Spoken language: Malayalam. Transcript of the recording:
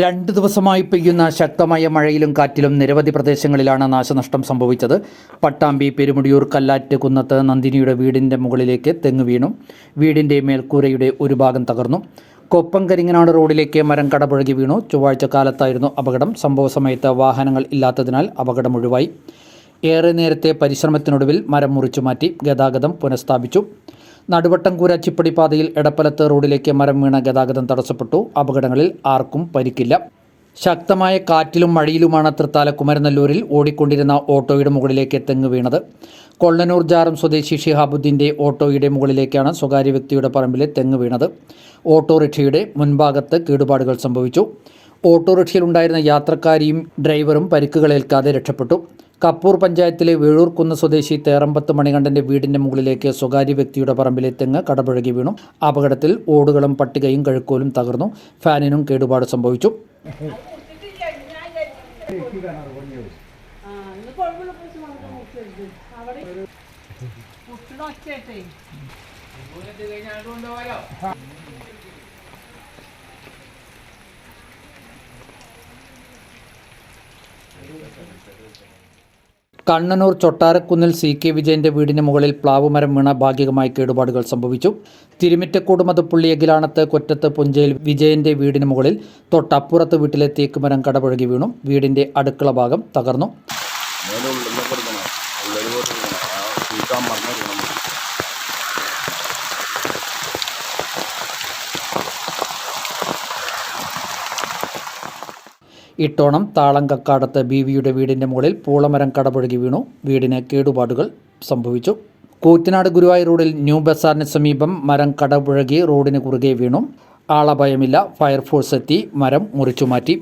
രണ്ട് ദിവസമായി പെയ്യുന്ന ശക്തമായ മഴയിലും കാറ്റിലും നിരവധി പ്രദേശങ്ങളിലാണ് നാശനഷ്ടം സംഭവിച്ചത്. പട്ടാമ്പി പെരുമുടിയൂർ കല്ലാറ്റ് കുന്നത്ത് നന്ദിനിയുടെ വീടിന്റെ മുകളിലേക്ക് തെങ്ങ് വീണു. വീടിന്റെ മേൽക്കൂരയുടെ ഒരു ഭാഗം തകർന്നു. കൊപ്പം കരിങ്ങനാട് റോഡിലേക്ക് മരം കടപുഴകി വീണു. ചൊവ്വാഴ്ച കാലത്തായിരുന്നു അപകടം. സംഭവ സമയത്ത് വാഹനങ്ങൾ ഇല്ലാത്തതിനാൽ അപകടം ഒഴിവായി. ഏറെ നേരത്തെ പരിശ്രമത്തിനൊടുവിൽ മരം മുറിച്ചു മാറ്റി ഗതാഗതം പുനഃസ്ഥാപിച്ചു. നടുവട്ടംകൂര ചിപ്പടി പാതയിൽ എടപ്പലത്ത് റോഡിലേക്ക് മരം വീണ ഗതാഗതം തടസ്സപ്പെട്ടു. അപകടങ്ങളിൽ ആർക്കും പരിക്കില്ല. ശക്തമായ കാറ്റിലും മഴയിലുമാണ് തൃത്താല കുമരനല്ലൂരിൽ ഓടിക്കൊണ്ടിരുന്ന ഓട്ടോയുടെ മുകളിലേക്ക് തെങ്ങ് വീണത്. കൊള്ളനൂർ ജാറം സ്വദേശി ഷിഹാബുദ്ദീന്റെ ഓട്ടോയുടെ മുകളിലേക്കാണ് സ്വകാര്യ വ്യക്തിയുടെ പറമ്പിലെ തെങ്ങ് വീണത്. ഓട്ടോറിക്ഷയുടെ മുൻഭാഗത്ത് കേടുപാടുകൾ സംഭവിച്ചു. ഓട്ടോറിക്ഷയിലുണ്ടായിരുന്ന യാത്രക്കാരിയും ഡ്രൈവറും പരിക്കുകളേൽക്കാതെ രക്ഷപ്പെട്ടു. കപ്പൂർ പഞ്ചായത്തിലെ വേഴൂർകുന്ന് സ്വദേശി തേറമ്പത്ത് മണികണ്ഠന്റെ വീടിന്റെ മുകളിലേക്ക് സ്വകാര്യ വ്യക്തിയുടെ പറമ്പിലെ തെങ്ങ് കടപുഴകി വീണു. അപകടത്തിൽ ഓടുകളും പട്ടികയും കഴുക്കോലും തകർന്നു. ഫാനിനും കേടുപാട് സംഭവിച്ചു. അവിടെ കണ്ണനൂർ ചൊട്ടാരക്കുന്നിൽ സി കെ വിജയന്റെ വീടിന് മുകളിൽ പ്ലാവുമരം വീണ ഭാഗികമായി കേടുപാടുകൾ സംഭവിച്ചു. തിരുമിറ്റക്കോട് മതപ്പുള്ളി എഗിലാണത്ത് കൊറ്റത്ത് പുഞ്ചയിൽ വിജയന്റെ വീടിന് മുകളിൽ തൊട്ടപ്പുറത്ത് വീട്ടിലെ തേക്കുമരം കടപുഴകി വീണു. വീടിന്റെ അടുക്കള ഭാഗം തകർന്നു. ഇട്ടോണം താളം കക്കാടത്ത് ബീവിയുടെ വീടിന്റെ മുകളിൽ പൂളമരം കടപുഴകി വീണു. വീടിന് കേടുപാടുകൾ സംഭവിച്ചു. കൂറ്റനാട് ഗുരുവായൂർ റോഡിൽ ന്യൂ ബസാറിന് സമീപം മരം കടപുഴകി റോഡിന് കുറുകെ വീണു. ആളഭയമില്ല ഫയർഫോഴ്സ് എത്തി. മരം മുറിച്ചു മാറ്റി